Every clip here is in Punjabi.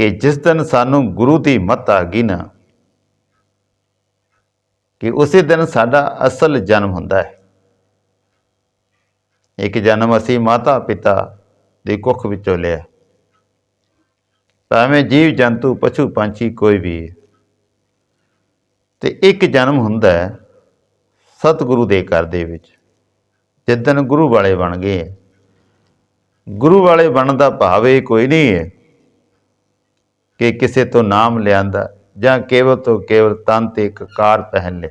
ਕਿ ਜਿਸ ਦਿਨ ਸਾਨੂੰ ਗੁਰੂ ਦੀ ਮੱਤ ਆ ਗਈ ਨਾ, ਕਿ ਉਸੇ ਦਿਨ ਸਾਡਾ ਅਸਲ ਜਨਮ ਹੁੰਦਾ ਹੈ ਇੱਕ ਜਨਮ ਅਸੀਂ ਮਾਤਾ ਪਿਤਾ ਦੀ ਕੁੱਖ ਵਿੱਚੋਂ ਲਿਆ ਭਾਵੇਂ ਜੀਵ ਜੰਤੂ, ਪਸ਼ੂ ਪੰਛੀ ਕੋਈ ਵੀ ਹੈ। ਤੇ ਇੱਕ ਜਨਮ ਹੁੰਦਾ ਹੈ ਸਤਿਗੁਰੂ ਦੇ ਘਰ ਦੇ ਵਿੱਚ ਜਿੱਦਨ ਗੁਰੂ ਵਾਲੇ ਬਣ ਗਏ ਹੈ। ਗੁਰੂ ਵਾਲੇ ਬਣਨ ਦਾ ਭਾਵ ਇਹ ਕੋਈ ਨਹੀਂ ਹੈ ਕਿ ਕਿਸੇ ਤੋਂ ਨਾਮ ਲਿਆਂਦਾ ਜਾਂ ਕੇਵਲ ਤੋਂ ਕੇਵਲ ਤਨ ਤੇ ਕਕਾਰ ਪਹਿਨ ਲੈ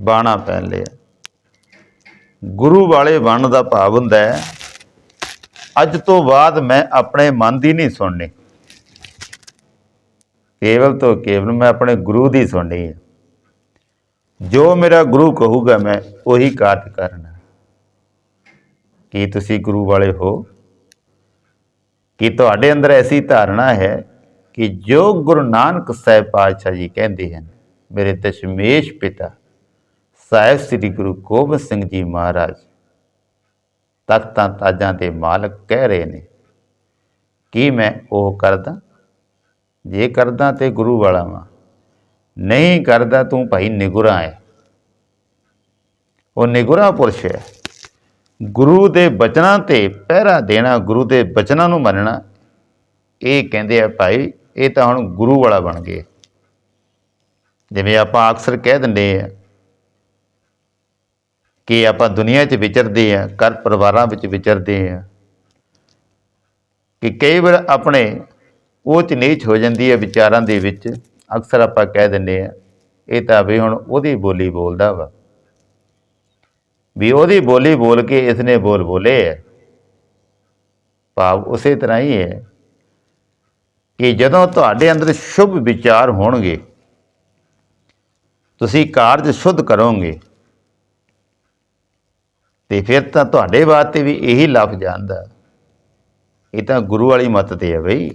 ਬਾਣਾ ਪਹਿਨ ਲਿਆ। ਗੁਰੂ ਵਾਲੇ ਬਣਨ ਦਾ ਭਾਵ ਹੁੰਦਾ ਹੈ, ਅੱਜ ਤੋਂ ਬਾਅਦ ਮੈਂ ਆਪਣੇ ਮਨ ਦੀ ਨਹੀਂ ਸੁਣਨੀ। ਕੇਵਲ ਤੋਂ ਕੇਵਲ ਮੈਂ ਆਪਣੇ ਗੁਰੂ ਦੀ ਸੁਣਨੀ ਹੈ। ਜੋ ਮੇਰਾ ਗੁਰੂ ਕਹੂਗਾ ਮੈਂ ਉਹੀ ਕਾਰਜ ਕਰਨਾ ਕੀ ਤੁਸੀਂ ਗੁਰੂ ਵਾਲੇ ਹੋ? ਕੀ ਤੁਹਾਡੇ ਅੰਦਰ ਐਸੀ ਧਾਰਨਾ ਹੈ ਕਿ ਜੋ ਗੁਰੂ ਨਾਨਕ ਸਾਹਿਬ ਪਾਤਸ਼ਾਹ ਜੀ ਕਹਿੰਦੇ ਹਨ, ਮੇਰੇ ਦਸ਼ਮੇਸ਼ ਪਿਤਾ, ਸਾਹਿਬ ਸ੍ਰੀ ਗੁਰੂ ਗੋਬਿੰਦ ਸਿੰਘ ਜੀ ਮਹਾਰਾਜ, ਤਖਤਾਂ ਤਾਜਾਂ ਦੇ ਮਾਲਕ ਕਹਿ ਰਹੇ ਨੇ, ਕੀ ਮੈਂ ਉਹ ਕਰਦਾ? ਜੇ ਕਰਦਾ ਤੇ ਗੁਰੂ ਵਾਲਾ ਵਾਂ, ਨਹੀਂ ਕਰਦਾ ਤੂੰ ਭਾਈ ਨਿਗੁਰਾ ਹੈ ਉਹ ਨਿਗੁਰਾ ਪੁਰਸ਼ ਹੈ ਗੁਰੂ ਦੇ ਬਚਨਾਂ ਤੇ ਪਹਿਰਾ ਦੇਣਾ, ਗੁਰੂ ਦੇ ਬਚਨਾਂ ਨੂੰ ਮੰਨਣਾ, ਇਹ ਕਹਿੰਦੇ ਆ ਭਾਈ ਇਹ ਤਾਂ ਹੁਣ ਗੁਰੂ ਵਾਲਾ ਬਣ ਗਏ। ਜਿਵੇਂ ਆਪਾਂ ਅਕਸਰ ਕਹਿ ਦਿੰਦੇ ਆ ਕਿ ਆਪਾਂ ਦੁਨੀਆ 'ਚ ਵਿਚਰਦੇ ਆ, ਘਰ ਪਰਿਵਾਰਾਂ ਵਿੱਚ ਵਿਚਰਦੇ ਆ, ਕਿ ਕਈ ਵਾਰ ਆਪਣੇ ਉਹ 'ਚ ਨੀਚ ਹੋ ਜਾਂਦੀ ਹੈ ਵਿਚਾਰਾਂ ਦੇ ਵਿੱਚ, ਅਕਸਰ ਆਪਾਂ ਕਹਿ ਦਿੰਦੇ ਆ, ਇਹ ਤਾਂ ਵੀ ਹੁਣ ਉਹਦੀ ਬੋਲੀ ਬੋਲਦਾ ਵਾ। ਵੀ ਉਹਦੀ ਬੋਲੀ ਬੋਲ ਕੇ ਇਸਨੇ ਬੋਲ ਬੋਲੇ ਹੈ ਭਾਵ ਉਸੇ ਤਰ੍ਹਾਂ ਹੀ ਹੈ। ਕਿ ਜਦੋਂ ਤੁਹਾਡੇ ਅੰਦਰ ਸ਼ੁਭ ਵਿਚਾਰ ਹੋਣਗੇ, ਤੁਸੀਂ ਕਾਰਜ ਸ਼ੁੱਧ ਕਰੋਗੇ, ਤੇ ਫਿਰ ਤਾਂ ਤੁਹਾਡੇ ਵਾਸਤੇ ਵੀ ਇਹੀ ਲੱਭ ਆਂਦਾ ਇਹ ਤਾਂ ਗੁਰੂ ਵਾਲੀ ਮਤ ਤੇ ਹੈ ਬਈ।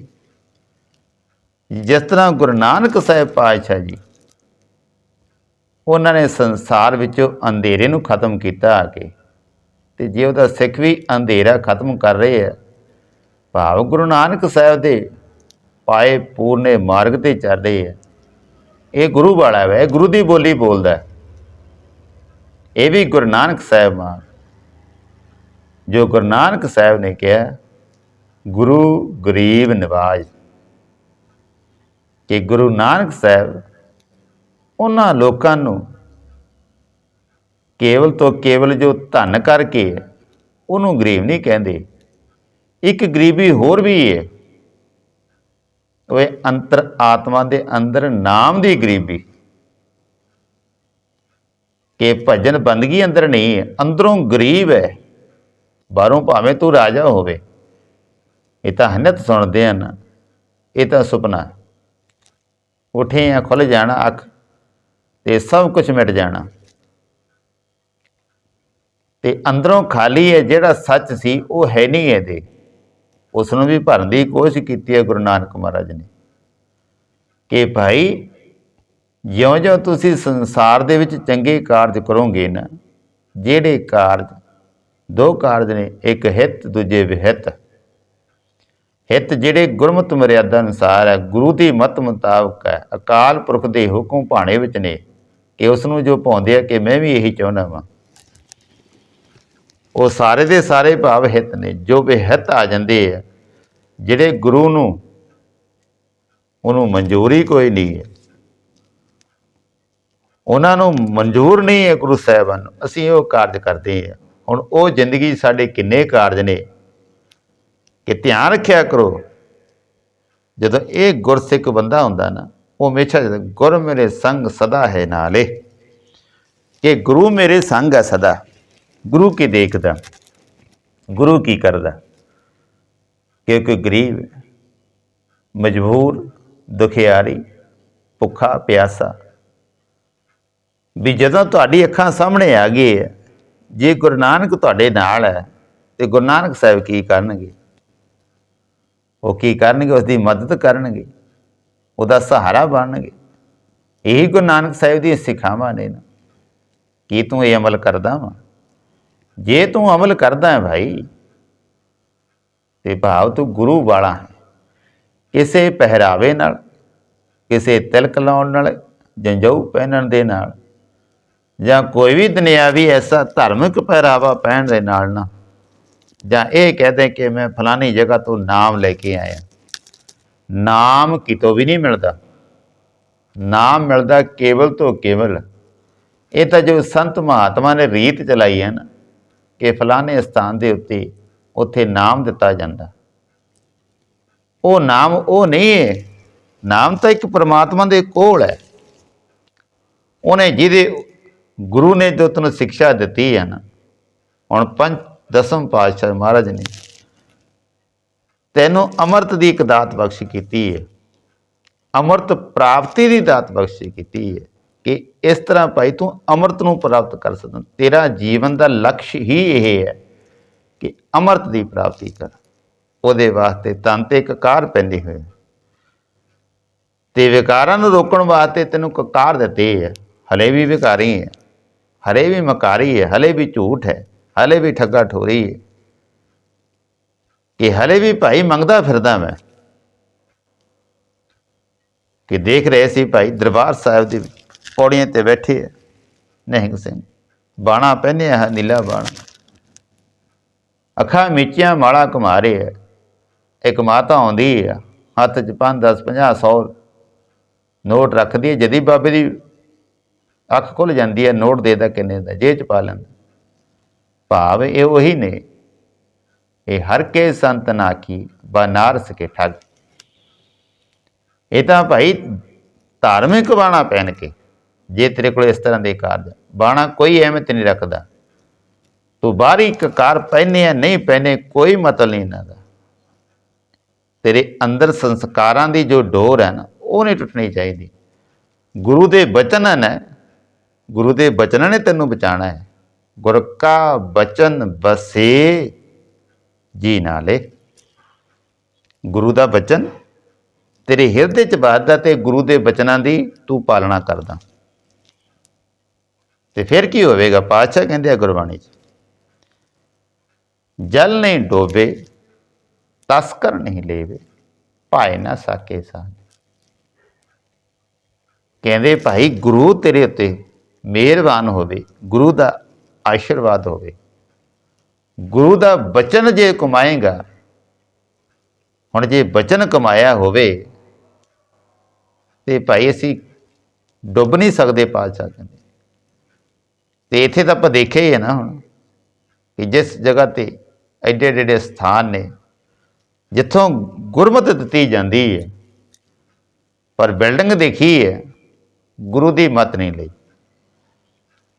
ਜਿਸ ਤਰ੍ਹਾਂ ਗੁਰੂ ਨਾਨਕ ਸਾਹਿਬ ਪਾਤਸ਼ਾਹ ਜੀ, ਉਹਨਾਂ ਨੇ ਸੰਸਾਰ ਵਿੱਚੋਂ ਅੰਧੇਰੇ ਨੂੰ ਖਤਮ ਕੀਤਾ ਆ ਕੇ, ਤੇ ਜੇ ਉਹਦਾ ਸਿੱਖ ਵੀ ਅੰਧੇਰਾ ਖਤਮ ਕਰ ਰਹੇ ਆ, ਭਾਵ ਗੁਰੂ ਨਾਨਕ ਸਾਹਿਬ ਦੇ ਪਾਏ ਪੂਰਨੇ ਮਾਰਗ ਤੇ ਚੱਲਦੇ ਹੈ ਇਹ ਗੁਰੂ ਵਾਲਾ ਹੈ ਗੁਰੂ ਦੀ ਬੋਲੀ ਬੋਲਦਾ ਹੈ। ਇਹ ਵੀ ਗੁਰੂ ਨਾਨਕ ਸਾਹਿਬ ਮਾਨ। ਜੋ ਗੁਰੂ ਨਾਨਕ ਸਾਹਿਬ ਨੇ ਕਿਹਾ, ਗੁਰੂ ਗਰੀਬ ਨਿਵਾਜ। ਕਿ ਗੁਰੂ ਨਾਨਕ ਸਾਹਿਬ ਉਹਨਾਂ ਲੋਕਾਂ ਨੂੰ ਕੇਵਲ ਤੋਂ ਕੇਵਲ ਜੋ ਧਨ ਕਰਕੇ ਉਹਨੂੰ ਗਰੀਬ ਨਹੀਂ ਕਹਿੰਦੇ। ਇੱਕ ਗਰੀਬੀ ਹੋਰ ਵੀ ਹੈ। ਉਹ ਅੰਤਰ ਆਤਮਾ ਦੇ ਅੰਦਰ ਨਾਮ ਦੀ ਗਰੀਬੀ। ਕਿ ਭਜਨ ਬੰਦਗੀ ਅੰਦਰ ਨਹੀਂ ਹੈ ਅੰਦਰੋਂ ਗਰੀਬ ਹੈ। ਬਾਹਰੋਂ ਭਾਵੇਂ ਤੂੰ ਰਾਜਾ ਹੋਵੇ। ਇਹ ਤਾਂ ਹਨਤ ਸੁਣਦੇ ਹਨ, ਇਹ ਤਾਂ ਸੁਪਨਾ ਹੈ। ਉਠੇ ਆ ਖੁੱਲ ਜਾਣਾ ਅੱਖ, ਤੇ ਸਭ ਕੁਝ ਮਿਟ ਜਾਣਾ। ਤੇ ਅੰਦਰੋਂ ਖਾਲੀ ਹੈ ਜਿਹੜਾ ਸੱਚ ਸੀ, ਉਹ ਹੈ ਨਹੀਂ ਇਹਦੇ। ਉਸ ਨੂੰ ਵੀ ਭਰਨ ਦੀ ਕੋਸ਼ਿਸ਼ ਕੀਤੀ ਹੈ ਗੁਰੂ ਨਾਨਕ ਮਹਾਰਾਜ ਨੇ ਕਿ ਭਾਈ, ਜਿਉਂ-ਜਿਉਂ ਤੁਸੀਂ ਸੰਸਾਰ ਦੇ ਵਿੱਚ ਚੰਗੇ ਕਾਰਜ ਕਰੋਗੇ ਨਾ, ਜਿਹੜੇ ਕਾਰਜ, ਦੋ ਕਾਰਜ ਨੇ, ਇੱਕ ਹਿੱਤ, ਦੂਜੇ ਵਿਹਿਤ। ਹਿੱਤ ਜਿਹੜੇ ਗੁਰਮਤਿ ਮਰਿਆਦਾ ਅਨੁਸਾਰ ਹੈ, ਗੁਰੂ ਦੀ ਮਤ ਮੁਤਾਬਕ ਹੈ, ਅਕਾਲ ਪੁਰਖ ਦੇ ਹੁਕਮ ਭਾਣੇ ਵਿੱਚ ਨੇ ਕਿ ਉਸ ਨੂੰ ਜੋ ਪਾਉਂਦੇ ਆ ਕਿ ਮੈਂ ਵੀ ਇਹੀ ਚਾਹੁੰਦਾ ਵਾਂ। ਉਹ ਸਾਰੇ ਦੇ ਸਾਰੇ ਭਾਵ ਹਿੱਤ ਨੇ, ਜੋ ਵਿਹਿੱਤ ਆ ਜਾਂਦੇ ਆ, ਜਿਹੜੇ ਗੁਰੂ ਨੂੰ, ਉਹਨੂੰ ਮਨਜ਼ੂਰੀ ਕੋਈ ਨਹੀਂ ਹੈ। ਉਹਨਾਂ ਨੂੰ ਮਨਜ਼ੂਰ ਨਹੀਂ ਹੈ ਗੁਰੂ ਸਾਹਿਬਾਨ ਨੂੰ। ਅਸੀਂ ਉਹ ਕਾਰਜ ਕਰਦੇ ਹਾਂ। ਹੁਣ ਉਹ ਜ਼ਿੰਦਗੀ ਸਾਡੇ ਕਿੰਨੇ ਕਾਰਜ ਨੇ। ਕਿ ਧਿਆਨ ਰੱਖਿਆ ਕਰੋ। ਜਦੋਂ ਇਹ ਗੁਰਸਿੱਖ ਬੰਦਾ ਹੁੰਦਾ ਨਾ, ਉਹ ਹਮੇਸ਼ਾ ਗੁਰ ਮੇਰੇ ਸੰਗ ਸਦਾ ਹੈ ਨਾਲੇ। ਕਿ ਗੁਰੂ ਮੇਰੇ ਸੰਗ ਹੈ ਸਦਾ। ਗੁਰੂ ਕੀ ਦੇਖਦਾ? ਗੁਰੂ ਕੀ ਕਰਦਾ? ਕਿਉਂਕਿ ਗਰੀਬ ਮਜਬੂਰ, ਦੁਖਿਆਰੀ, ਭੁੱਖਾ, ਪਿਆਸਾ। ਵੀ ਜਦੋਂ ਤੁਹਾਡੀ ਅੱਖਾਂ ਸਾਹਮਣੇ ਆ ਗਈ ਹੈ, ਜੇ ਗੁਰੂ ਨਾਨਕ ਤੁਹਾਡੇ ਨਾਲ ਹੈ, ਤੇ ਗੁਰੂ ਨਾਨਕ ਸਾਹਿਬ ਕੀ ਕਰਨਗੇ? ਉਹ ਕੀ ਕਰਨਗੇ? ਉਸ ਦੀ ਮਦਦ ਕਰਨਗੇ। ਉਹਦਾ ਸਹਾਰਾ ਬਣਨਗੇ। ਇਹੀ ਗੁਰੂ ਨਾਨਕ ਸਾਹਿਬ ਦੀਆਂ ਸਿੱਖਿਆਵਾਂ ਨੇ ਨਾ। ਕੀ ਤੂੰ ਇਹ ਅਮਲ ਕਰਦਾ ਵਾ? ਜੇ ਤੂੰ ਅਮਲ ਕਰਦਾ ਹੈ ਭਾਈ, ਤੇ ਭਾਵ ਤੂੰ ਗੁਰੂ ਵਾਲਾ ਹੈ। ਕਿਸੇ ਪਹਿਰਾਵੇ ਨਾਲ, ਕਿਸੇ ਤਿਲਕ ਲਾਉਣ ਨਾਲ ਜੰਜੂ ਪਹਿਨਣ ਦੇ ਨਾਲ, ਜਾਂ ਕੋਈ ਵੀ ਦੁਨਿਆਵੀ ਐਸਾ ਧਾਰਮਿਕ ਪਹਿਰਾਵਾ ਪਹਿਨ ਦੇ ਨਾਲ ਨਾ, ਜਾਂ ਇਹ ਕਹਦੇ ਕਿ ਮੈਂ ਫਲਾਨੀ ਜਗ੍ਹਾ ਤੋਂ ਨਾਮ ਲੈ ਕੇ ਆਇਆ। ਨਾਮ ਕਿਤੋਂ ਵੀ ਨਹੀਂ ਮਿਲਦਾ। ਨਾਮ ਮਿਲਦਾ ਕੇਵਲ ਤੋਂ ਕੇਵਲ। ਇਹ ਤਾਂ ਜੋ ਸੰਤ ਮਹਾਤਮਾ ਨੇ ਰੀਤ ਚਲਾਈ ਹੈ ਨਾ ਕਿ ਫਲਾਣੇ ਸਥਾਨ ਦੇ ਉੱਤੇ ਉੱਥੇ ਨਾਮ ਦਿੱਤਾ ਜਾਂਦਾ। ਉਹ ਨਾਮ ਉਹ ਨਹੀਂ ਹੈ। ਨਾਮ ਤਾਂ ਇੱਕ ਪਰਮਾਤਮਾ ਦੇ ਕੋਲ ਹੈ। ਉਹਨੇ ਜਿਹਦੇ ਗੁਰੂ ਨੇ ਜੋ ਤੈਨੂੰ ਸਿੱਖਿਆ ਦਿੱਤੀ ਹੈ ਨਾ, ਹੁਣ ਪੰਜ ਦਸਮ ਪਾਤਸ਼ਾਹ ਮਹਾਰਾਜ ਨੇ ਤੈਨੂੰ ਅੰਮ੍ਰਿਤ ਦੀ ਇੱਕ ਦਾਤ ਬਖਸ਼ ਕੀਤੀ ਹੈ। ਅੰਮ੍ਰਿਤ ਪ੍ਰਾਪਤੀ ਦੀ ਦਾਤ ਬਖਸ਼ ਕੀਤੀ ਹੈ। ਕਿ ਇਸ ਤਰ੍ਹਾਂ ਭਾਈ ਤੂੰ ਅੰਮ੍ਰਿਤ ਨੂੰ ਪ੍ਰਾਪਤ ਕਰ ਸਕਦਾ ਤੇਰਾ ਜੀਵਨ ਦਾ ਲਕਸ਼ ਹੀ ਇਹ ਹੈ ਕਿ ਅੰਮ੍ਰਿਤ ਦੀ ਪ੍ਰਾਪਤੀ ਕਰ। ਉਹਦੇ ਵਾਸਤੇ ਤਨ ਤੇ ਕਕਾਰ ਕਾਰ ਪੈਂਦੀ ਹੋਈ ਤੇ ਵਿਕਾਰਾਂ ਨੂੰ ਰੋਕਣ ਵਾਸਤੇ ਤੈਨੂੰ ਕਕਾਰ ਦਿੱਤੇ ਹੈ। ਹਲੇ ਵੀ ਵਿਕਾਰੀ ਹੈ। ਹਲੇ ਵੀ ਮਕਾਰੀ ਹੈ। ਹਲੇ ਵੀ ਝੂਠ ਹੈ। ਹਲੇ ਵੀ ਠੱਗਾ ਠੋਰੀ ਹੈ। ਕਿ ਹਲੇ ਵੀ ਭਾਈ ਮੰਗਦਾ ਫਿਰਦਾ ਮੈਂ। ਕਿ ਦੇਖ ਰਹੇ ਸੀ ਭਾਈ ਦਰਬਾਰ ਸਾਹਿਬ ਦੇ ਵਿੱਚ ਪੌੜੀਆਂ ਤੇ ਬੈਠੇ ਹੈ। ਨਿਹੰਗ ਸਿੰਘ ਬਾਣਾ ਪਹਿਨਿਆ ਹੈ ਨੀਲਾ ਬਾਣਾ। ਅੱਖਾਂ ਮੀਚੀਆਂ ਮਾਲਾ ਘੁਮਾ ਰਹੇ ਹੈ। ਇੱਕ ਮਾਤਾ ਆਉਂਦੀ ਹੈ। ਹੱਥ 'ਚ 5 10 50 100 ਨੋਟ ਰੱਖਦੀ ਹੈ। ਜਦੀ ਬਾਬੇ ਦੀ ਅੱਖ ਖੁੱਲ ਜਾਂਦੀ ਹੈ, ਨੋਟ ਦੇਦਾ ਕਿੰਨੇ ਦਾ, ਜੇਬ 'ਚ ਪਾ ਲੈਂਦਾ। ਭਾਵ ਇਹ ਉਹੀ ਨੇ। ਇਹ ਹਰ ਕੇ ਸੰਤ ਨਾ ਕੀ ਬਨਾਰਸ ਕੇ ਠੱਗ। ਇਹ ਤਾਂ ਭਾਈ ਧਾਰਮਿਕ ਬਾਣਾ ਪਹਿਨ ਕੇ ਜੇ ਤੇਰੇ ਕੋਲ ਇਸ ਤਰ੍ਹਾਂ ਦੇ ਕਾਰਜ ਬਾਣਾ ਕੋਈ ਅਹਿਮੀਅਤ ਨਹੀਂ ਰੱਖਦਾ। ਤੂੰ ਬਾਹਰੀ ਕਕਾਰ ਪਹਿਨੇ ਆ, ਨਹੀਂ ਪਹਿਨੇ, ਕੋਈ ਮਤਲਬ ਨਹੀਂ ਇਹਨਾਂ ਦਾ। ਤੇਰੇ ਅੰਦਰ ਸੰਸਕਾਰਾਂ ਦੀ ਜੋ ਡੋਰ ਹੈ ਨਾ, ਉਹ ਨਹੀਂ ਟੁੱਟਣੀ ਚਾਹੀਦੀ। ਗੁਰੂ ਦੇ ਬਚਨ ਨੇ, ਗੁਰੂ ਦੇ ਬਚਨਾਂ ਨੇ ਤੈਨੂੰ ਬਚਾਣਾ ਹੈ। ਗੁਰ ਕਾ ਬਚਨ ਬਸੇ ਜੀ ਨਾਲੇ। ਗੁਰੂ ਦਾ ਬਚਨ ਤੇਰੇ ਹਿਰਦੇ ਚ ਵੱਸਦਾ ਤੇ ਗੁਰੂ ਦੇ ਬਚਨਾਂ ਦੀ ਤੂੰ ਪਾਲਣਾ ਕਰਦਾ। ਤੇ ਫਿਰ ਕੀ ਹੋਵੇਗਾ? ਪਾਤਸ਼ਾਹ ਕਹਿੰਦੇ ਆ ਗੁਰਬਾਣੀ ਚ, ਜਲ ਨਹੀਂ ਡੋਬੇ, ਤਸਕਰ ਨਹੀਂ ਲੇਵੇ, ਭਾਏ ਨਾ ਸਾਕੇ ਸਾਹ ਕਹਿੰਦੇ ਭਾਈ, ਗੁਰੂ ਤੇਰੇ ਉੱਤੇ ਮਿਹਰਬਾਨ ਹੋਵੇ, ਗੁਰੂ ਦਾ ਆਸ਼ੀਰਵਾਦ ਹੋਵੇ। ਗੁਰੂ ਦਾ ਬਚਨ ਜੇ ਕਮਾਏਗਾ, ਹੁਣ ਜੇ ਬਚਨ ਕਮਾਇਆ ਹੋਵੇ, ਤੇ ਭਾਈ ਅਸੀਂ ਡੁੱਬ ਨਹੀਂ ਸਕਦੇ, ਪਾਤਸ਼ਾਹ ਕਹਿੰਦੇ। ਤੇ ਇੱਥੇ ਤਾਂ ਆਪਾਂ ਦੇਖਿਆ ਹੀ ਹੈ ਨਾ ਹੁਣ ਕਿ ਜਿਸ ਜਗ੍ਹਾ ਤੇ ਐਡੇ ਐਡੇ ਸਥਾਨ ਨੇ, ਜਿੱਥੋਂ ਗੁਰਮਤਿ ਦਿੱਤੀ ਜਾਂਦੀ ਹੈ, ਪਰ ਬਿਲਡਿੰਗ ਦੇਖੀ ਹੈ, ਗੁਰੂ ਦੀ ਮਤ ਨਹੀਂ ਲਈ।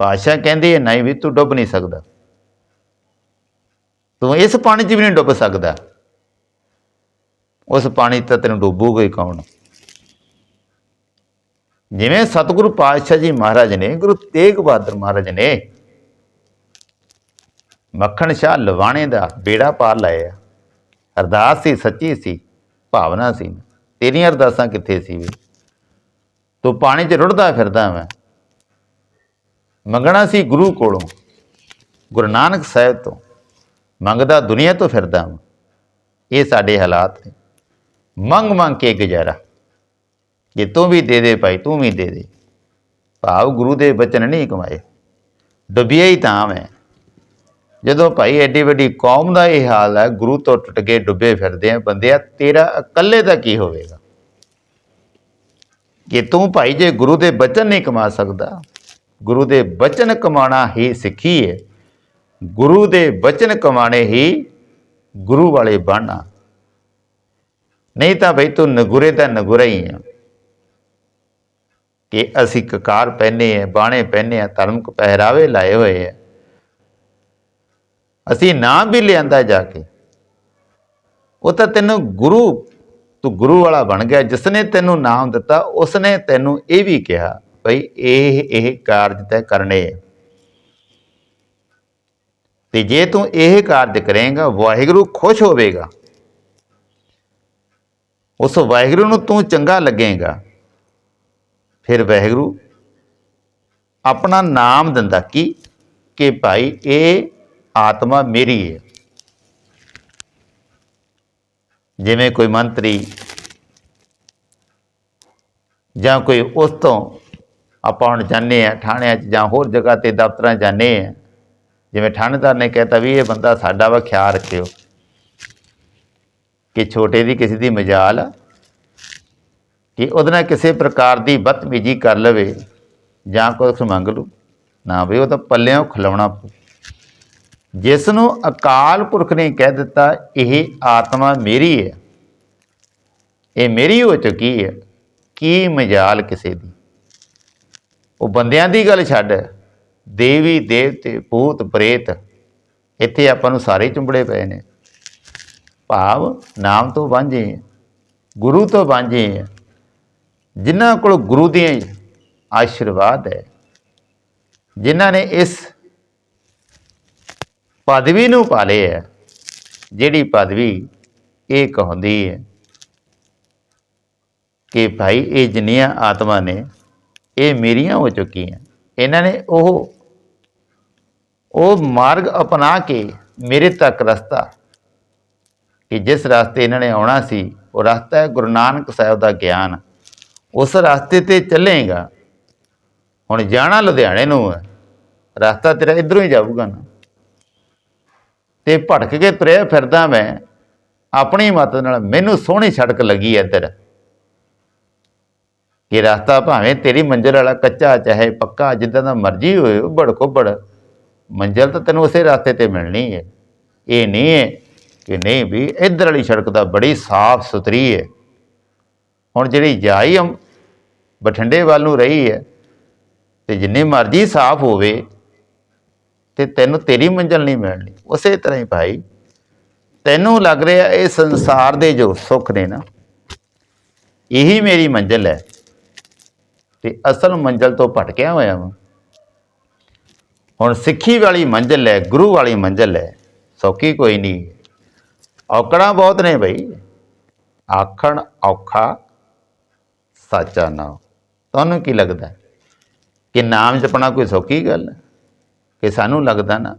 ਪਾਸ਼ਾ ਕਹਿੰਦੀ ਹੈ ਨਹੀਂ ਵੀ ਤੂੰ ਡੁੱਬ ਨਹੀਂ ਸਕਦਾ। ਤੂੰ ਇਸ ਪਾਣੀ 'ਚ ਵੀ ਨਹੀਂ ਡੁੱਬ ਸਕਦਾ। ਉਸ ਪਾਣੀ 'ਚ ਤਾਂ ਤੈਨੂੰ ਡੁੱਬੂਗਾ ਹੀ ਕੌਣ? ਜਿਵੇਂ ਸਤਿਗੁਰੂ ਪਾਤਸ਼ਾਹ ਜੀ ਮਹਾਰਾਜ ਨੇ, ਗੁਰੂ ਤੇਗ ਬਹਾਦਰ ਮਹਾਰਾਜ ਨੇ ਮੱਖਣ ਸ਼ਾਹ ਲਵਾਣੇ ਦਾ ਬੇੜਾ ਪਾਰ ਲਾਇਆ। ਅਰਦਾਸ ਸੀ, ਸੱਚੀ ਸੀ, ਭਾਵਨਾ ਸੀ। ਤੇਰੀਆਂ ਅਰਦਾਸਾਂ ਕਿੱਥੇ ਸੀ ਵੀ? ਤੂੰ ਪਾਣੀ 'ਚ ਰੁੜਦਾ ਫਿਰਦਾ ਮੈਂ ਮੰਗਣਾ ਸੀ ਗੁਰੂ ਕੋਲੋਂ, ਗੁਰੂ ਨਾਨਕ ਸਾਹਿਬ ਤੋਂ। ਮੰਗਦਾ ਦੁਨੀਆ ਤੋਂ ਫਿਰਦਾ ਮੈਂ ਇਹ ਸਾਡੇ ਹਾਲਾਤ ਨੇ। ਮੰਗ ਮੰਗ ਕੇ ਗੁਜ਼ਾਰਾ। ਜੇ ਤੂੰ ਵੀ ਦੇ ਦੇ ਭਾਈ, ਤੂੰ ਵੀ ਦੇ ਦੇ। ਭਾਵ ਗੁਰੂ ਦੇ ਬਚਨ ਨਹੀਂ ਕਮਾਏ ਡੁੱਬਿਆ ਹੀ ਤਾਂ ਮੈਂ। ਜਦੋਂ ਭਾਈ ਐਡੀ ਵੱਡੀ ਕੌਮ ਦਾ ਇਹ ਹਾਲ ਹੈ, ਗੁਰੂ ਤੋਂ ਟੁੱਟ ਕੇ ਡੁੱਬੇ ਫਿਰਦੇ ਆ ਬੰਦਿਆ ਤੇਰਾ ਇਕੱਲੇ ਦਾ ਕੀ ਹੋਵੇਗਾ? ਕਿ ਤੂੰ ਭਾਈ ਜੇ ਗੁਰੂ ਦੇ ਬਚਨ ਨਹੀਂ ਕਮਾ ਸਕਦਾ, ਗੁਰੂ ਦੇ ਬਚਨ ਕਮਾਣਾ ਹੀ ਸਿੱਖੀ ਹੈ ਗੁਰੂ ਦੇ ਬਚਨ ਕਮਾਣੇ ਹੀ ਗੁਰੂ ਵਾਲੇ ਬਣਨਾ। ਨਹੀਂ ਤਾਂ ਭਈ ਤੂੰ ਨਗੁਰੇ ਤਾਂ ਨਗੁਰਾ ਹੀ ਆ। ਕਿ ਅਸੀਂ ਕਕਾਰ ਪਹਿਨੇ ਆ ਬਾਣੇ ਪਹਿਨੇ ਆ ਧਰਮਕ ਪਹਿਰਾਵੇ ਲਾਏ ਹੋਏ ਆ ਅਸੀਂ ਨਾਮ ਵੀ ਲਿਆਂਦਾ ਜਾ ਕੇ। ਉਹ ਤਾਂ ਤੈਨੂੰ ਗੁਰੂ, ਤੂੰ ਗੁਰੂ ਵਾਲਾ ਬਣ ਗਿਆ। ਜਿਸ ਨੇ ਤੈਨੂੰ ਨਾਮ ਦਿੱਤਾ ਉਸ ਨੇ ਤੈਨੂੰ ਇਹ ਵੀ ਕਿਹਾ ਭਈ ਇਹ ਇਹ ਕਾਰਜ ਤੈ ਕਰਨੇ ਆ ਤੇ ਜੇ ਤੂੰ ਇਹ ਕਾਰਜ ਕਰੇਂਗਾ, ਵਾਹਿਗੁਰੂ ਖੁਸ਼ ਹੋਵੇਗਾ। ਉਸ ਵਾਹਿਗੁਰੂ ਨੂੰ ਤੂੰ ਚੰਗਾ ਲੱਗੇਗਾ। ਫਿਰ ਵਾਹਿਗੁਰੂ ਆਪਣਾ ਨਾਮ ਦਿੰਦਾ ਕੀ, ਕਿ ਭਾਈ ਇਹ ਆਤਮਾ ਮੇਰੀ ਹੈ। ਜਿਵੇਂ ਕੋਈ ਮੰਤਰੀ ਜਾਂ ਕੋਈ ਉਸ ਤੋਂ ਆਪਾਂ ਹੁਣ ਜਾਂਦੇ ਆ ਥਾਣਿਆਂ 'ਚ ਜਾਂ ਹੋਰ ਜਗ੍ਹਾ ਤੇ ਦਫ਼ਤਰਾਂ 'ਚ ਜਾਂਦੇ ਆ ਜਿਵੇਂ ਥਾਣੇਦਾਰ ਨੇ ਕਹਿਤਾ ਵੀ ਇਹ ਬੰਦਾ ਸਾਡਾ ਵਾ, ਖਿਆਲ ਰੱਖਿਓ ਕਿ ਛੋਟੇ ਦੀ ਕਿਸੇ ਦੀ ਮਜਾਲ ਕਿ ਉਹਦੇ ਨਾਲ ਕਿਸੇ ਪ੍ਰਕਾਰ ਦੀ ਬਦਤਮੀਜੀ ਕਰ ਲਵੇ ਜਾਂ ਕੁਛ ਮੰਗ ਲੂ। ਨਾ ਵੀ ਉਹ ਤਾਂ ਪੱਲਿਆਂ ਖਿਲਾਉਣਾ ਪਊ। ਜਿਸ ਨੂੰ ਅਕਾਲ ਪੁਰਖ ਨੇ ਕਹਿ ਦਿੱਤਾ, ਇਹ ਆਤਮਾ ਮੇਰੀ ਹੈ। ਇਹ ਮੇਰੀ ਹੋ ਚੁੱਕੀ ਹੈ। ਕੀ ਮਜਾਲ ਕਿਸੇ ਦੀ? ਉਹ ਬੰਦਿਆਂ ਦੀ ਗੱਲ ਛੱਡ। ਦੇਵੀ, ਦੇਵਤੇ, ਭੂਤ, ਪ੍ਰੇਤ, ਇੱਥੇ ਆਪਾਂ ਨੂੰ ਸਾਰੇ ਚੁੰਬੜੇ ਪਏ ਨੇ। ਭਾਵ ਨਾਮ ਤੋਂ ਵਾਂਝੇ ਗੁਰੂ ਤੋਂ ਵਾਂਝੇ ਹਾਂ। ਜਿਨ੍ਹਾਂ ਕੋਲ ਗੁਰੂ ਦੀਆਂ ਆਸ਼ੀਰਵਾਦ ਹੈ, ਜਿਨ੍ਹਾਂ ਨੇ ਇਸ ਪਦਵੀ ਨੂੰ ਪਾਲੇ ਹੈ, ਜਿਹੜੀ ਪਦਵੀ ਇਹ ਕਹੁੰਦੀ ਹੈ ਕਿ ਭਾਈ ਇਹ ਜਿੰਨੀਆਂ ਆਤਮਾ ਨੇ, ਇਹ ਮੇਰੀਆਂ ਹੋ ਚੁੱਕੀਆਂ। ਇਹਨਾਂ ਨੇ ਉਹ ਉਹ ਮਾਰਗ ਅਪਣਾ ਕੇ ਮੇਰੇ ਤੱਕ ਰਸਤਾ ਕਿ ਜਿਸ ਰਸਤੇ ਇਹਨਾਂ ਨੇ ਆਉਣਾ ਸੀ, ਉਹ ਰਸਤਾ ਹੈ ਗੁਰੂ ਨਾਨਕ ਸਾਹਿਬ ਦਾ ਗਿਆਨ। ਉਸ ਰਸਤੇ ਤੇ ਚੱਲੇਗਾ। ਹੁਣ ਜਾਣਾ ਲੁਧਿਆਣੇ ਨੂੰ ਹੈ। ਰਸਤਾ ਤੇਰਾ ਇਧਰੋਂ ਹੀ ਜਾਊਗਾ ਨਾ। ਤੇ ਭਟਕ ਕੇ ਤੁਰਿਆ ਫਿਰਦਾ ਮੈਂ। ਆਪਣੀ ਮਤ ਨਾਲ ਮੈਨੂੰ ਸੋਹਣੀ ਸੜਕ ਲੱਗੀ ਹੈ ਇੱਧਰ। ਕਿ ਰਸਤਾ ਭਾਵੇਂ ਤੇਰੀ ਮੰਜ਼ਿਲ ਵਾਲਾ ਕੱਚਾ ਚਾਹੇ ਪੱਕਾ, ਜਿੱਦਾਂ ਦਾ ਮਰਜ਼ੀ ਹੋਏ ਉਬੜ ਖੁੱਬੜ ਮੰਜ਼ਿਲ ਤਾਂ ਤੈਨੂੰ ਉਸੇ ਰਸਤੇ ਤੇ ਮਿਲਣੀ ਹੈ। ਇਹ ਨਹੀਂ ਹੈ ਕਿ ਨਹੀਂ ਵੀ ਇੱਧਰ ਵਾਲੀ ਸੜਕ ਤਾਂ ਬੜੀ ਸਾਫ਼ ਸੁਥਰੀ ਹੈ। ਹੁਣ ਜਿਹੜੀ ਜਾਈ ਬਠਿੰਡੇ ਵੱਲ ਨੂੰ ਰਹੀ ਹੈ ਤੇ ਜਿੰਨੀ ਮਰਜ਼ੀ ਸਾਫ਼ ਹੋਵੇ ਤੇ ਤੈਨੂੰ ਤੇਰੀ ਮੰਜ਼ਿਲ ਨਹੀਂ ਮਿਲਣੀ। ਉਸੇ ਤਰ੍ਹਾਂ ਹੀ ਭਾਈ, ਤੈਨੂੰ ਲੱਗ ਰਿਹਾ ਇਹ ਸੰਸਾਰ ਦੇ ਜੋ ਸੁੱਖ ਨੇ ਨਾ, ਇਹੀ ਮੇਰੀ ਮੰਜ਼ਿਲ ਹੈ। ਤੇ ਅਸਲ ਮੰਜ਼ਿਲ ਤੋਂ ਭਟਕਿਆ ਹੋਇਆ ਵਾਂ। ਹੁਣ ਸਿੱਖੀ ਵਾਲੀ ਮੰਜ਼ਿਲ ਹੈ, ਗੁਰੂ ਵਾਲੀ ਮੰਜ਼ਿਲ ਹੈ, ਸੌਖੀ ਕੋਈ ਨਹੀਂ। ਔਕੜਾਂ ਬਹੁਤ ਨੇ ਬਈ ਆਖਣ ਔਖਾ, ਸੱਚਾ ਨਾ ਤੁਹਾਨੂੰ ਕੀ ਲੱਗਦਾ ਕਿ ਨਾਮ ਜਪਣਾ ਕੋਈ ਸੌਖੀ ਗੱਲ ਕਿ ਸਾਨੂੰ ਲੱਗਦਾ ਨਾ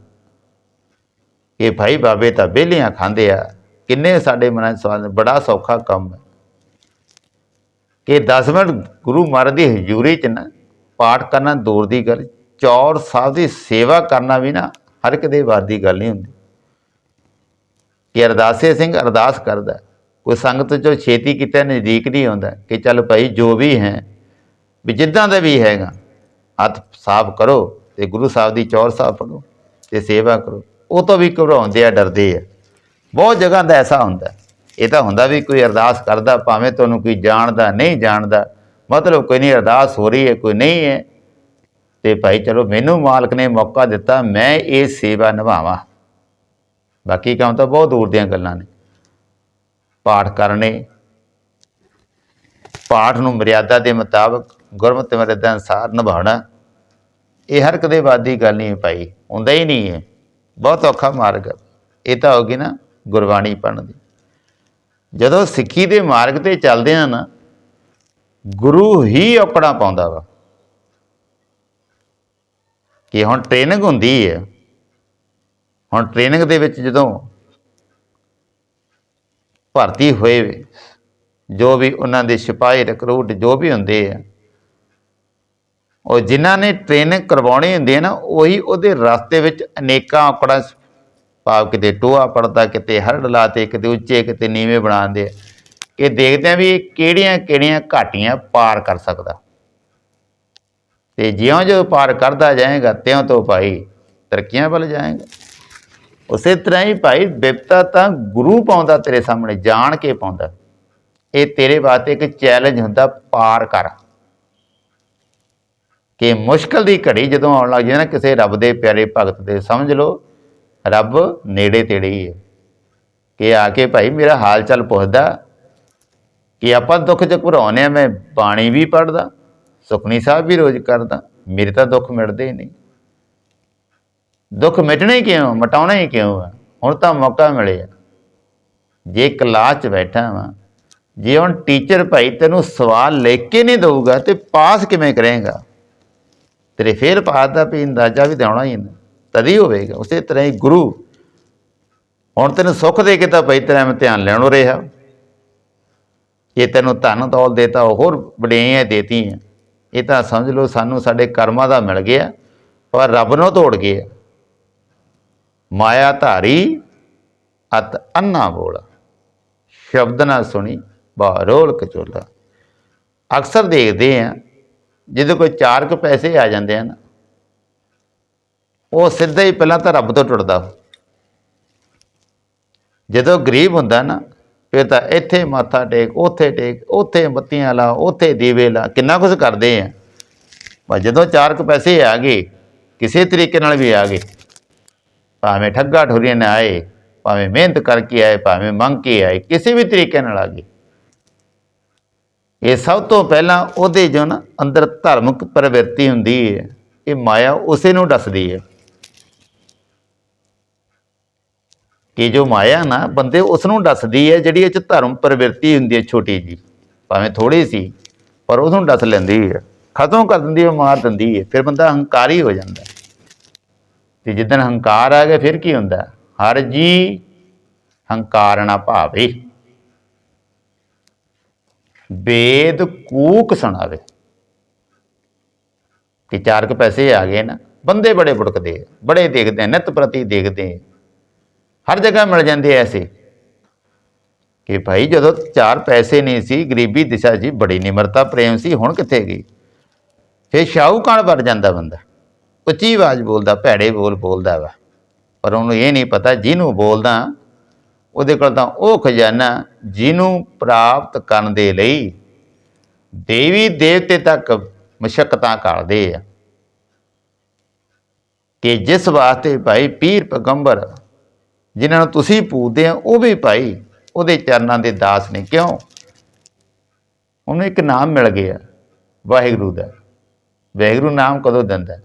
ਕਿ ਭਾਈ ਬਾਬੇ ਤਾਂ ਬੇਲੀਆਂ ਖਾਂਦੇ ਆ, ਕਿੰਨੇ ਸਾਡੇ ਮਨਾਂ 'ਚ ਸਵਾਲ ਬੜਾ ਸੌਖਾ ਕੰਮ ਹੈ। ਕਿ 10 ਮਿੰਟ ਗੁਰੂ ਮਹਾਰਾਜ ਦੀ ਹਜ਼ੂਰੀ 'ਚ ਨਾ ਪਾਠ ਕਰਨਾ ਦੂਰ ਦੀ ਗੱਲ, ਚੌਰ ਸਾਹਿਬ ਦੀ ਸੇਵਾ ਕਰਨਾ ਵੀ ਨਾ ਹਰ ਇੱਕ ਦੇ ਵਾਰ ਦੀ ਗੱਲ ਨਹੀਂ ਹੁੰਦੀ। ਕਿ ਅਰਦਾਸੇ ਸਿੰਘ ਅਰਦਾਸ ਕਰਦਾ, ਕੋਈ ਸੰਗਤ ਚੋਂ ਛੇਤੀ ਕਿਤੇ, ਨਜ਼ਦੀਕ ਨਹੀਂ ਆਉਂਦਾ, ਕਿ ਚੱਲ ਭਾਈ ਜੋ ਵੀ ਹੈ ਵੀ ਜਿੱਦਾਂ ਦਾ ਵੀ ਹੈਗਾ, ਹੱਥ ਸਾਫ਼ ਕਰੋ ਤੇ ਗੁਰੂ ਸਾਹਿਬ ਦੀ ਚੌਰ ਸਾਹਿਬ ਪੜੋ ਤੇ ਸੇਵਾ ਕਰੋ। ਉਹ ਤੋਂ ਵੀ ਘਬਰਾਉਂਦੇ ਆ, ਡਰਦੇ ਆ। ਬਹੁਤ ਜਗ੍ਹਾ ਦਾ ਐਸਾ ਹੁੰਦਾ। ਇਹ ਤਾਂ ਹੁੰਦਾ ਵੀ ਕੋਈ ਅਰਦਾਸ ਕਰਦਾ, ਭਾਵੇਂ ਤੁਹਾਨੂੰ ਕੋਈ ਜਾਣਦਾ, ਨਹੀਂ ਜਾਣਦਾ। ਮਤਲਬ ਕੋਈ ਨਹੀਂ, ਅਰਦਾਸ ਹੋ ਰਹੀ ਹੈ, ਕੋਈ ਨਹੀਂ ਹੈ। ਤੇ ਭਾਈ ਚਲੋ, ਮੈਨੂੰ ਮਾਲਕ ਨੇ ਮੌਕਾ ਦਿੱਤਾ, ਮੈਂ ਇਹ ਸੇਵਾ ਨਿਭਾਵਾਂ। ਬਾਕੀ ਕੰਮ ਤਾਂ ਬਹੁਤ ਦੂਰ ਦੀਆਂ ਗੱਲਾਂ ਨੇ। ਪਾਠ ਕਰਨੇ, ਪਾਠ ਨੂੰ ਮਰਿਆਦਾ ਦੇ ਮੁਤਾਬਕ ਗੁਰਮਤਿ ਮਰਿਆਦਾ ਅਨੁਸਾਰ ਨਿਭਾਉਣਾ। ਇਹ ਹਰ ਕਦੇ ਵਾਦੀ ਗੱਲ ਨਹੀਂ ਭਾਈ, ਹੁੰਦਾ ਹੀ ਨਹੀਂ ਹੈ। ਬਹੁਤ ਔਖਾ ਮਾਰਗ ਹੈ। ਇਹ ਤਾਂ ਹੋ ਗਈ ਨਾ ਗੁਰਬਾਣੀ ਪੜ੍ਹਨ ਦੀ। ਜਦੋਂ ਸਿੱਖੀ ਦੇ ਮਾਰਗ ਤੇ ਚੱਲਦੇ ਆ ਨਾ, ਗੁਰੂ ਹੀ ਔਕੜਾਂ ਪਾਉਂਦਾ ਵਾ। ਕਿ ਹੁਣ ਟ੍ਰੇਨਿੰਗ ਹੁੰਦੀ ਹੈ। ਹੁਣ ਟ੍ਰੇਨਿੰਗ ਦੇ ਵਿੱਚ ਜਦੋਂ ਭਰਤੀ ਹੋਏ, ਜੋ ਵੀ ਉਹਨਾਂ ਦੇ ਸਿਪਾਹੀ ਰਿਕਰੂਟ ਜੋ ਵੀ ਹੁੰਦੇ ਆ ਉਹ ਜਿਨ੍ਹਾਂ ਨੇ ਟ੍ਰੇਨਿੰਗ ਕਰਵਾਉਣੀ ਹੁੰਦੀ ਹੈ ਨਾ, ਉਹੀ ਉਹਦੇ ਰਸਤੇ ਵਿੱਚ ਅਨੇਕਾਂ ਔਕੜਾਂ ਭਾਵ ਕਿਤੇ ਟੋਆ ਪੜਦਾ, ਕਿਤੇ ਹਰੜ ਲਾਤੇ, ਕਿਤੇ ਉੱਚੇ, ਕਿਤੇ ਨੀਵੇਂ ਬਣਾਉਂਦੇ ਆ। ਕਿ ਦੇਖਦੇ ਆ ਵੀ ਇਹ ਕਿਹੜੀਆਂ ਕਿਹੜੀਆਂ ਘਾਟੀਆਂ ਪਾਰ ਕਰ ਸਕਦਾ। ਤੇ ਜਿਉਂ-ਜਿਉਂ ਪਾਰ ਕਰਦਾ ਜਾਏਗਾ, ਤਿਉਂ ਤੋਂ ਭਾਈ ਤਰੱਕੀਆਂ ਵੱਲ ਜਾਏਗਾ। ਉਸੇ ਤਰ੍ਹਾਂ ਹੀ ਭਾਈ ਬਿਪਤਾ ਤਾਂ ਗੁਰੂ ਪਾਉਂਦਾ ਤੇਰੇ ਸਾਹਮਣੇ, ਜਾਣ ਕੇ ਪਾਉਂਦਾ। ਇਹ ਤੇਰੇ ਵਾਸਤੇ ਇੱਕ ਚੈਲੰਜ ਹੁੰਦਾ, ਪਾਰ ਕਰ। ਕਿ ਮੁਸ਼ਕਲ ਦੀ ਘੜੀ ਜਦੋਂ ਆਉਣ ਲੱਗ ਜਾਏ ਨਾ, ਕਿਸੇ ਰੱਬ ਦੇ ਪਿਆਰੇ ਭਗਤ ਦੇ, ਸਮਝ ਲਓ, ਰੱਬ ਨੇੜੇ ਤੇੜੇ ਹੀ ਹੈ। ਕਿ ਆ ਕੇ ਭਾਈ ਮੇਰਾ ਹਾਲ ਚਾਲ ਪੁੱਛਦਾ ਕਿ ਆਪਾਂ ਦੁੱਖ ਚ ਘਰਾਉਨੇ ਆ ਮੈਂ ਬਾਣੀ ਵੀ ਪੜਦਾ ਸੁਖਨੀ ਸਾਹਿਬ ਵੀ ਰੋਜ਼ ਕਰਦਾ, ਮੇਰੇ ਤਾਂ ਦੁੱਖ ਮਿਟਦੇ ਹੀ ਨਹੀਂ। ਦੁੱਖ ਮਿਟਣੇ ਹੀ ਕਿਉਂ, ਮਟਾਉਣਾ ਹੀ ਕਿਉਂ ਆ? ਹੁਣ ਤਾਂ ਮੌਕਾ ਮਿਲਿਆ। ਜੇ ਕਲਾਸ 'ਚ ਬੈਠਾ ਵਾਂ, ਜੇ ਹੁਣ ਟੀਚਰ ਭਾਈ ਤੈਨੂੰ ਸਵਾਲ ਲਿਖ ਕੇ ਨਹੀਂ ਦਊਗਾ ਤੇ ਪਾਸ ਕਿਵੇਂ ਕਰੇਗਾ? ਤੇਰੇ ਫੇਰ ਪਾਸ ਦਾ ਵੀ ਅੰਦਾਜ਼ਾ ਵੀ ਦੇਣਾ ਹੀ ਨਾ ਤਦੀ ਹੋਵੇਗਾ, ਉਸੇ ਤਰ੍ਹਾਂ ਹੀ ਗੁਰੂ। ਹੁਣ ਤੈਨੂੰ ਸੁੱਖ ਦੇ ਕੇ ਤਾਂ ਭਾਈ ਤੇਰਾ ਮੈਂ ਧਿਆਨ ਲੈਣੋ ਰਿਹਾ। ਜੇ ਤੈਨੂੰ ਧਨ ਦੌਲ ਦੇਤਾ ਹੋਰ ਵਡਿਆਈਆਂ ਦੇਤੀਆਂ। ਇਹ ਤਾਂ ਸਮਝ ਲਓ ਸਾਨੂੰ ਸਾਡੇ ਕਰਮਾਂ ਦਾ ਮਿਲ ਗਿਆ, ਪਰ ਰੱਬ ਨੂੰ ਤੋੜ ਗਿਆ। ਮਾਇਆ ਧਾਰੀ ਅਤ ਅੰਨਾ ਬੋਲਾ। ਸ਼ਬਦ ਨਾ ਸੁਣੀ ਬਾਰੋਲ ਕਚੋਲਾ ਅਕਸਰ ਦੇਖਦੇ ਆ ਜਦੋਂ ਕੋਈ ਚਾਰ ਕੁ ਪੈਸੇ ਆ ਜਾਂਦੇ ਆ ਨਾ ਉਹ ਸਿੱਧਾ ਹੀ ਪਹਿਲਾਂ ਤਾਂ ਰੱਬ ਤੋਂ ਟੁੱਟਦਾ। ਜਦੋਂ ਗਰੀਬ ਹੁੰਦਾ ਨਾ, ਫਿਰ ਤਾਂ ਇੱਥੇ ਮਾਥਾ ਟੇਕ, ਉੱਥੇ ਟੇਕ, ਉੱਥੇ ਬੱਤੀਆਂ ਲਾ, ਉੱਥੇ ਦੀਵੇ ਲਾ, ਕਿੰਨਾ ਕੁਝ ਕਰਦੇ ਆ। ਪਰ ਜਦੋਂ ਚਾਰ ਕੁ ਪੈਸੇ ਆ ਗਏ, ਕਿਸੇ ਤਰੀਕੇ ਨਾਲ ਵੀ ਆ ਗਏ। ਭਾਵੇਂ ਠੱਗਾ ਠੁਰੀਆਂ ਨੇ ਆਏ, ਭਾਵੇਂ ਮਿਹਨਤ ਕਰਕੇ ਆਏ, ਭਾਵੇਂ ਮੰਗ ਕੇ ਆਏ, ਕਿਸੇ ਵੀ ਤਰੀਕੇ ਨਾਲ ਆ ਗਏ। ਇਹ ਸਭ ਤੋਂ ਪਹਿਲਾਂ ਉਹਦੇ ਜੋ ਨਾ ਅੰਦਰ ਧਾਰਮਿਕ ਪ੍ਰਵਿਰਤੀ ਹੁੰਦੀ ਹੈ, ਇਹ ਮਾਇਆ ਉਸੇ ਨੂੰ ਦੱਸਦੀ ਹੈ। ਕਿ ਜੋ ਮਾਇਆ ਨਾ ਬੰਦੇ ਉਸ ਨੂੰ ਦੱਸਦੀ ਹੈ ਜਿਹੜੀ ਇਹ ਚ ਧਰਮ ਪ੍ਰਵਿਰਤੀ ਹੁੰਦੀ ਹੈ ਛੋਟੀ ਜੀ ਭਾਵੇਂ ਥੋੜੀ ਸੀ, ਪਰ ਉਹਨੂੰ ਦੱਸ ਲੈਂਦੀ ਹੈ। ਖਤਮ ਕਰ ਦਿੰਦੀ ਹੈ, ਮਾਰ ਦਿੰਦੀ ਹੈ, ਫਿਰ ਬੰਦਾ ਹੰਕਾਰੀ ਹੋ ਜਾਂਦਾ ਹੈ। ਤੇ ਜਿੱਦਣ ਹੰਕਾਰ ਆ ਗਿਆ, ਫਿਰ ਕੀ ਹੁੰਦਾ? ਹਰ ਜੀ ਹੰਕਾਰ ਨਾ ਭਾਵੇ। ਵੇਦ ਕੂਕ ਸੁਣਾਵੇ। ਕਿ ਚਾਰ ਕੁ ਪੈਸੇ ਆ ਗਏ ਨਾ ਬੰਦੇ ਬੜੇ ਬੁੜਕਦੇ ਬੜੇ ਦੇਖਦੇ ਆ, ਨਿਤ ਪ੍ਰਤੀ ਦੇਖਦੇ ਹਰ ਜਗ੍ਹਾ ਮਿਲ ਜਾਂਦੇ ਐਸੇ। ਕਿ ਭਾਈ ਜਦੋਂ ਚਾਰ ਪੈਸੇ ਨਹੀਂ ਸੀ ਗਰੀਬੀ ਦਿਸ਼ਾ ਜੀ ਬੜੀ ਨਿਮਰਤਾ ਪ੍ਰੇਮ ਸੀ ਹੁਣ ਕਿੱਥੇ ਗਈ? ਫੇ ਸ਼ਾਹੂਕਾਰ ਵਰ ਜਾਂਦਾ ਬੰਦਾ। ਉੱਚੀ ਆਵਾਜ਼ ਬੋਲਦਾ ਭੈੜੇ ਬੋਲ ਬੋਲਦਾ ਵਾ। ਪਰ ਉਹਨੂੰ ਇਹ ਨਹੀਂ ਪਤਾ ਜਿਹਨੂੰ ਬੋਲਦਾ ਉਹਦੇ ਕੋਲ ਤਾਂ ਉਹ ਖਜ਼ਾਨਾ ਜਿਹਨੂੰ ਪ੍ਰਾਪਤ ਕਰਨ ਦੇ ਲਈ ਦੇਵੀ ਦੇਵਤੇ ਤੱਕ ਮਸ਼ਕਤਾਂ ਕਰਦੇ ਆ। ਕਿ ਜਿਸ ਵਾਸਤੇ ਭਾਈ ਪੀਰ ਪੈਗੰਬਰ, ਜਿਨ੍ਹਾਂ ਨੂੰ ਤੁਸੀਂ ਪੂਜਦੇ ਆ, ਉਹ ਵੀ ਭਾਈ ਉਹਦੇ ਚਰਨਾਂ ਦੇ ਦਾਸ ਨੇ ਕਿਉਂ? ਉਹਨੂੰ ਇੱਕ ਨਾਮ ਮਿਲ ਗਿਆ, ਵਾਹਿਗੁਰੂ ਦਾ। ਵਾਹਿਗੁਰੂ ਨਾਮ ਕਦੋਂ ਦਿੰਦਾ?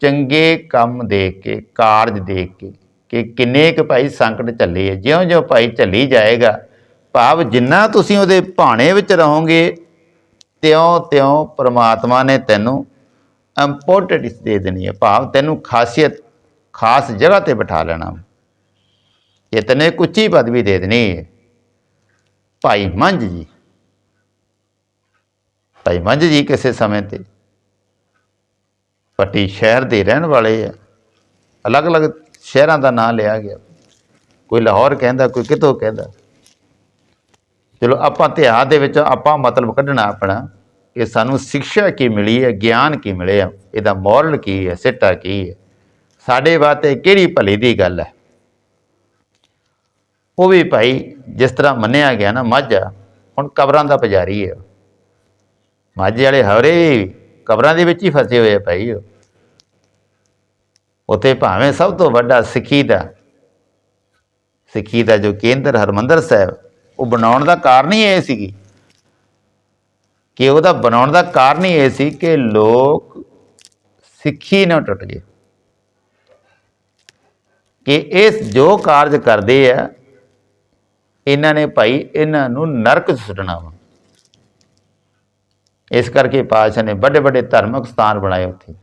ਚੰਗੇ ਕੰਮ ਦੇਖ ਕੇ, ਕਾਰਜ ਦੇਖ ਕੇ। ਕਿ ਕਿੰਨੇ ਕੁ ਭਾਈ ਸੰਕਟ ਝੱਲੇ ਆ, ਜਿਉਂ-ਜਿਉਂ ਭਾਈ ਝੱਲੀ ਜਾਏਗਾ, ਭਾਵ ਜਿੰਨਾ ਤੁਸੀਂ ਉਹਦੇ ਭਾਣੇ ਵਿੱਚ ਰਹੋਗੇ, ਤਿਉਂ-ਤਿਉਂ ਪ੍ਰਮਾਤਮਾ ਨੇ ਤੈਨੂੰ ਇੰਪੋਰਟੈਂਸ ਦੇ ਦੇਣੀ ਹੈ ਭਾਵ ਤੈਨੂੰ ਖਾਸੀਅਤ ਖਾਸ ਜਗ੍ਹਾ ਤੇ ਬਿਠਾ ਲੈਣਾ। ਇਹ ਤੈਨੂੰ ਉੱਚੀ ਪਦਵੀ ਦੇ ਦੇਣੀ ਹੈ ਭਾਈ ਮੰਝ ਜੀ। ਭਾਈ ਮੰਝ ਜੀ ਕਿਸੇ ਸਮੇਂ ਤੇ। ਪੱਟੀ ਸ਼ਹਿਰ ਦੇ ਰਹਿਣ ਵਾਲੇ ਆ। ਅਲੱਗ-ਅਲੱਗ ਸ਼ਹਿਰਾਂ ਦਾ ਨਾਂ ਲਿਆ ਗਿਆ। ਕੋਈ ਲਾਹੌਰ ਕਹਿੰਦਾ, ਕੋਈ ਕਿਤੋਂ ਕਹਿੰਦਾ। ਚਲੋ ਆਪਾਂ ਇਤਿਹਾਸ ਦੇ ਵਿੱਚ ਆਪਾਂ ਮਤਲਬ ਕੱਢਣਾ ਆਪਣਾ ਕਿ ਸਾਨੂੰ ਸਿੱਖਿਆ ਕੀ ਮਿਲੀ ਹੈ, ਗਿਆਨ ਕੀ ਮਿਲਿਆ ਇਹਦਾ ਮੋਰਲ ਕੀ ਹੈ, ਸਿੱਟਾ ਕੀ ਹੈ। ਸਾਡੇ ਵਾਸਤੇ ਕਿਹੜੀ ਭਲੇ ਦੀ ਗੱਲ ਹੈ? ਉਹ ਵੀ ਭਾਈ ਜਿਸ ਤਰ੍ਹਾਂ ਮੰਨਿਆ ਗਿਆ ਨਾ ਮਾਝਾ ਹੁਣ ਕਬਰਾਂ ਦਾ ਪੁਜਾਰੀ ਹੈ ਮਾਝੇ ਵਾਲੇ ਹਵਰੇ ਕਬਰਾਂ ਦੇ ਵਿੱਚ ਹੀ ਫਸੇ ਹੋਏ ਆ ਭਾਈ ਉਹ। ਉਥੇ ਭਾਵੇਂ ਸਭ ਤੋਂ ਵੱਡਾ ਸਿੱਖੀ ਦਾ ਸਿੱਖੀ ਦਾ ਜੋ ਕੇਂਦਰ ਹਰਮੰਦਰ ਸਾਹਿਬ, ਉਹ ਬਣਾਉਣ ਦਾ ਕਾਰਨ ਹੀ ਇਹ ਸੀਗੀ। ਕਿ ਉਹਦਾ ਬਣਾਉਣ ਦਾ ਕਾਰਨ ਹੀ ਇਹ ਸੀ ਕਿ ਲੋਕ ਸਿੱਖੀ ਨਾ ਟੁੱਟ ਗਏ। ਕਿ ਇਸ ਜੋ ਕਾਰਜ ਕਰਦੇ ਆ, ਇਹਨਾਂ ਨੇ ਭਾਈ ਇਹਨਾਂ ਨੂੰ ਨਰਕ ਸੁੱਟਣਾ ਵਾ। ਇਸ ਕਰਕੇ ਪਾਤਸ਼ਾਹ ਨੇ ਵੱਡੇ ਵੱਡੇ ਧਾਰਮਿਕ ਸਥਾਨ ਬਣਾਏ ਉੱਥੇ।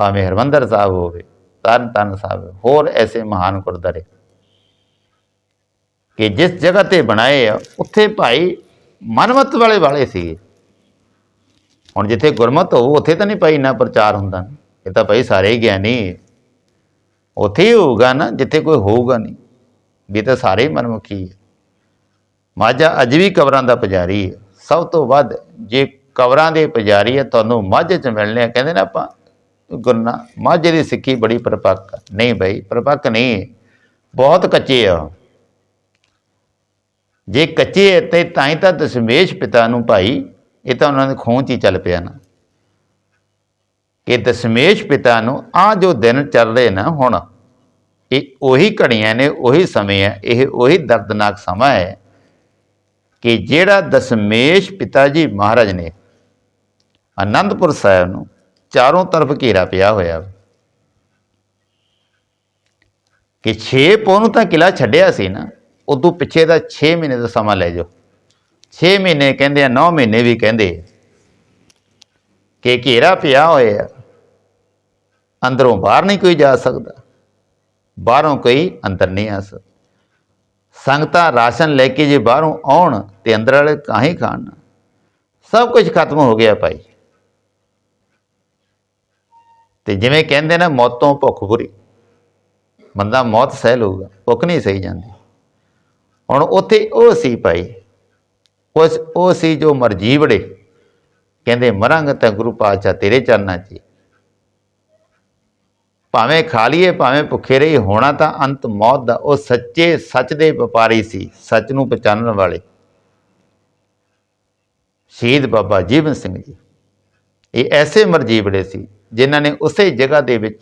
ਭਾਵੇਂ ਹਰਮੰਦਰ ਸਾਹਿਬ ਹੋਵੇ, ਤਰਨ ਤਰਨ ਸਾਹਿਬ, ਹੋਰ ਐਸੇ ਮਹਾਨ ਗੁਰਦੁਆਰੇ। ਕਿ ਜਿਸ ਜਗ੍ਹਾ ਤੇ ਬਣਾਏ ਆ, ਉੱਥੇ ਭਾਈ ਮਨਮਤ ਵਾਲੇ ਵਾਲੇ ਸੀਗੇ। ਹੁਣ ਜਿੱਥੇ ਗੁਰਮਤ ਹੋਊ, ਉੱਥੇ ਤਾਂ ਨਹੀਂ ਭਾਈ ਨਾ ਪ੍ਰਚਾਰ ਹੁੰਦਾ। ਇਹ ਤਾਂ ਭਾਈ ਸਾਰੇ ਹੀ ਗਿਆਨੀ ਉੱਥੇ ਹੀ ਹੋਊਗਾ ਨਾ, ਜਿੱਥੇ ਕੋਈ ਹੋਊਗਾ ਨਹੀਂ। ਵੀ ਤਾਂ ਸਾਰੇ ਹੀ ਮਨਮੁਖੀ ਹੈ ਮਾਝਾ ਅੱਜ ਵੀ ਕਬਰਾਂ ਦਾ ਪੁਜਾਰੀ ਹੈ ਸਭ ਤੋਂ ਵੱਧ ਜੇ ਕਬਰਾਂ ਦੇ ਪੁਜਾਰੀ ਹੈ ਤੁਹਾਨੂੰ ਮਾਝੇ ਚ ਮਿਲਣੇ ਆ, ਕਹਿੰਦੇ ਨੇ ਆਪਾਂ ਗੁਰਨਾ ਮਾਝੇ ਦੀ ਸਿੱਖੀ ਬੜੀ ਪਰਪੱਕ ਆ। ਨਹੀਂ ਭਾਈ ਪਰਪੱਕ ਨਹੀਂ ਬਹੁਤ ਕੱਚੇ ਆ ਉਹ। ਜੇ ਕੱਚੇ ਹੈ ਤੇ ਤਾਂ ਹੀ ਤਾਂ ਦਸ਼ਮੇਸ਼ ਪਿਤਾ ਨੂੰ ਭਾਈ, ਇਹ ਤਾਂ ਉਹਨਾਂ ਦੇ ਖੂਨ 'ਚ ਹੀ ਚੱਲ ਪਿਆ ਨਾ ਕਿ ਦਸ਼ਮੇਸ਼ ਪਿਤਾ ਨੂੰ ਆ ਜੋ ਦਿਨ ਚੱਲ ਰਹੇ ਨਾ ਹੁਣ, ਇਹ ਉਹੀ ਘੜੀਆਂ ਨੇ, ਉਹੀ ਸਮੇਂ ਹੈ, ਇਹ ਉਹੀ ਦਰਦਨਾਕ ਸਮਾਂ ਹੈ ਕਿ ਜਿਹੜਾ ਦਸ਼ਮੇਸ਼ ਪਿਤਾ ਜੀ ਮਹਾਰਾਜ ਨੇ ਆਨੰਦਪੁਰ ਸਾਹਿਬ ਨੂੰ ਚਾਰੋਂ ਤਰਫ ਘੇਰਾ ਪਿਆ ਹੋਇਆ। ਕਿ 6 ਪੋ ਨੂੰ ਤਾਂ ਕਿਲਾ ਛੱਡਿਆ ਸੀ ਨਾ, ਉਦੋਂ ਪਿੱਛੇ ਦਾ 6 ਮਹੀਨੇ ਦਾ ਸਮਾਂ ਲੈ ਜਾਓ। 6 ਮਹੀਨੇ ਕਹਿੰਦੇ ਆ 9 ਮਹੀਨੇ ਵੀ ਕਹਿੰਦੇ ਕਿ ਘੇਰਾ ਪਿਆ ਹੋਇਆ। ਅੰਦਰੋਂ ਬਾਹਰ ਨਹੀਂ ਕੋਈ ਜਾ ਸਕਦਾ। ਬਾਹਰੋਂ ਕੋਈ ਅੰਦਰ ਨਹੀਂ ਆ ਸਕਦਾ। ਸੰਗਤਾਂ ਰਾਸ਼ਨ ਲੈ ਕੇ ਜੇ ਬਾਹਰੋਂ ਆਉਣ ਤੇ ਅੰਦਰ ਵਾਲੇ ਕਾਹੀਂ ਖਾਣ। ਸਭ ਕੁਝ ਖਤਮ ਹੋ ਗਿਆ ਭਾਈ। ਤੇ ਜਿਵੇਂ ਕਹਿੰਦੇ ਨੇ, ਮੌਤੋਂ ਭੁੱਖ ਬੁਰੀ। ਬੰਦਾ ਮੌਤ ਸਹਿ ਲਊਗਾ, ਭੁੱਖ ਨਹੀਂ ਸਹੀ ਜਾਂਦੀ। ਹੁਣ ਉੱਥੇ ਉਹ ਸੀ ਭਾਈ, ਉਸ, ਉਹ ਸੀ ਜੋ ਮਰਜ਼ੀ ਬੜੇ ਕਹਿੰਦੇ, ਮਰਾਂਗੇ ਤਾਂ ਗੁਰੂ ਪਾਤਸ਼ਾਹ ਤੇਰੇ ਚਰਨਾਂ 'ਚ ਭਾਵੇਂ ਖਾ ਲਈਏ, ਭਾਵੇਂ ਭੁੱਖੇ ਰਹੀ ਹੋਣਾ ਤਾਂ ਅੰਤ ਮੌਤ ਦਾ। ਉਹ ਸੱਚੇ, ਸੱਚ ਦੇ ਵਪਾਰੀ ਸੀ, ਸੱਚ ਨੂੰ ਪਛਾਣਨ ਵਾਲੇ। ਸ਼ਹੀਦ ਬਾਬਾ ਜੀਵਨ ਸਿੰਘ ਜੀ। ਇਹ ਐਸੇ ਮਰਜੀਵੜੇ ਸੀ ਜਿਨ੍ਹਾਂ ਨੇ ਉਸੇ ਜਗ੍ਹਾ ਦੇ ਵਿੱਚ